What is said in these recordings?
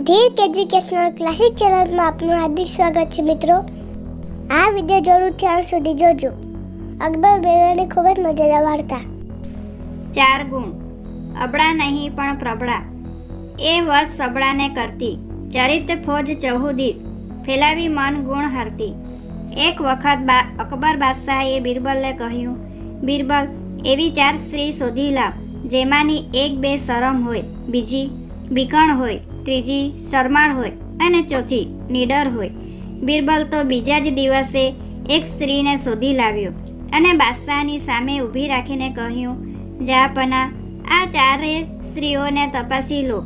ધીર educational classic ચેનલમાં આપનું હાર્દિક સ્વાગત છે મિત્રો. આ વીડિયો જરૂરથી અંત સુધી જોજો. અકબર બેરાની ખૂબ જ મજેદાર વાર્તા. ચાર ગુણ. અબળા નહીં પણ પ્રબળા. એ વસ સબળાને કરતી. ચરિત ફોજ ચહુદીસ ફેલાવી મન ગુણ હરતી. એક વખત બા અકબર બાદશાહે બિરબલને કહ્યું, બિરબલ, એવી ચાર સ્ત્રી શોધી લાવ, જેમાંની એક બે શરમ હોય, બીજી વિકણ હોય ત્રીજી શરમાળ હોય અને ચોથી નીડર હોય. બિરબલ તો બીજા જ દિવસે એક સ્ત્રીને શોધી લાવ્યો અને બાદશાહની સામે ઊભી રાખીને કહ્યું જાપના આ ચારે સ્ત્રીઓને તપાસી લો.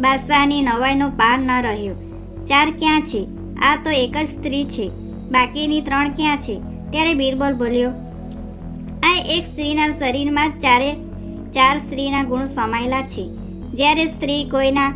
બાદશાહની નવાઈનો પાર ન રહ્યો. ચાર ક્યાં છે? આ તો એક જ સ્ત્રી છે. બાકીની ત્રણ ક્યાં છે? ત્યારે બિરબલ બોલ્યો, આ એક સ્ત્રીના શરીરમાં ચારે, ચાર સ્ત્રીના ગુણ સમાયેલા છે. જ્યારે સ્ત્રી કોઈના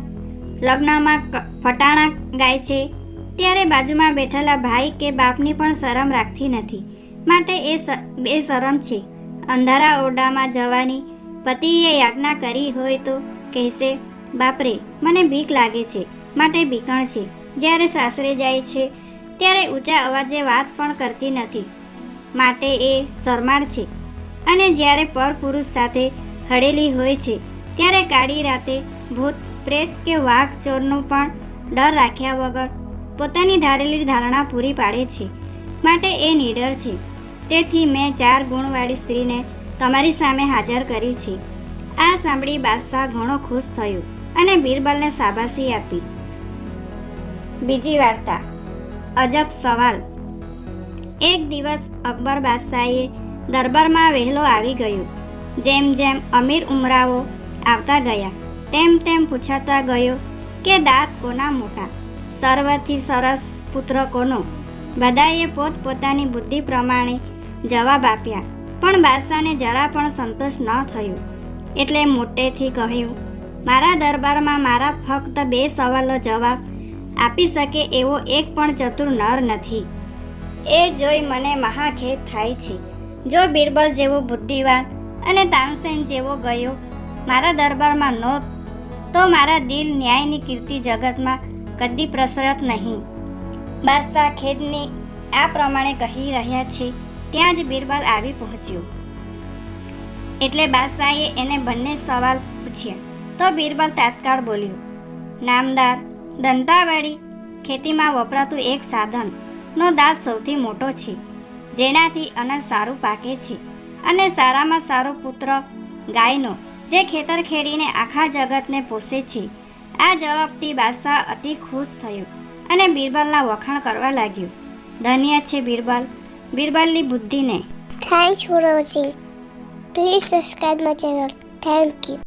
લગ્નમાં ફટાણા ગાય છે. ત્યારે બાજુમાં બેઠેલા ભાઈ કે બાપની પણ શરમ રાખતી નથી. માટે એ બે શરમ છે. અંધારા ઓરડામાં જવાની પતિએ યાજ્ઞા કરી હોય તો કહેશે, બાપરે, મને બીક લાગે છે. માટે બીકણ છે. જ્યારે સાસરે જાય છે, ત્યારે ઊંચા અવાજે વાત પણ કરતી નથી. માટે એ શરમાળ છે. અને જ્યારે પરપુરુષ સાથે હળેલી હોય છે, ત્યારે કાળી રાતે ભૂત પ્રેત કે વાઘ ચોરનો પણ ડર રાખ્યા વગર પોતાની ધારેલી ધારણા પૂરી પાડે છે. માટે એ નિડર છે. તેથી મેં ચાર ગુણવાળી સ્ત્રીને તમારી સામે હાજર કરી છે. આ સાંભળી બાદશાહ ઘણો ખુશ થયો અને બિરબલને શાબાશી આપી. બીજી વાર્તા. અજબ સવાલ. એક દિવસ અકબર બાદશાહે દરબારમાં વહેલો આવી ગયો. જેમ જેમ અમીર ઉમરાઓ આવતા ગયા. તેમ તેમ પૂછાતા ગયો કે દાંત કોના મોટા? સર્વથી સરસ પુત્ર કોનો? બધાએ પોતપોતાની બુદ્ધિ પ્રમાણે જવાબ આપ્યા, પણ બાદશાહને જરા પણ સંતોષ ન થયો. એટલે મોટેથી કહ્યું, મારા દરબારમાં મારા ફક્ત બે સવાલો જવાબ આપી શકે એવો એક પણ ચતુર નર નથી. એ જોઈ મને મહાખેદ થાય છે. જો બિરબલ જેવો બુદ્ધિવાન અને તાનસેન જેવો ગયો, મારા દરબારમાં નો તો મારા દિલ ન્યાયની કીર્તિ જગતમાં કદી પ્રસરત નહીં. બાદશાહ ખેદની આ પ્રમાણે કહી રહ્યા છે, ત્યાં જ બિરબલ આવી પહોંચ્યો. એટલે બાદશાહે એને બંને સવાલ પૂછ્યા. તો બિરબલ તાત્કાળ બોલ્યો, નામદાર, દંતાવાળી ખેતીમાં વપરાતું એક સાધન નો દાંત સૌથી મોટો છે, જેનાથી અનાજ સારું પાકે છે અને સારામાં સારો પુત્ર ગાયનો જે ખેતર ખેડીને આખા જગતને પોષે છે. આ જવાબથી બાદશાહ અતિ ખુશ થયો અને બિરબલના વખાણ કરવા લાગ્યો. ધન્ય છે બિરબલ. બિરબલની બુદ્ધિને. Thanks for watching please subscribe my channel thank you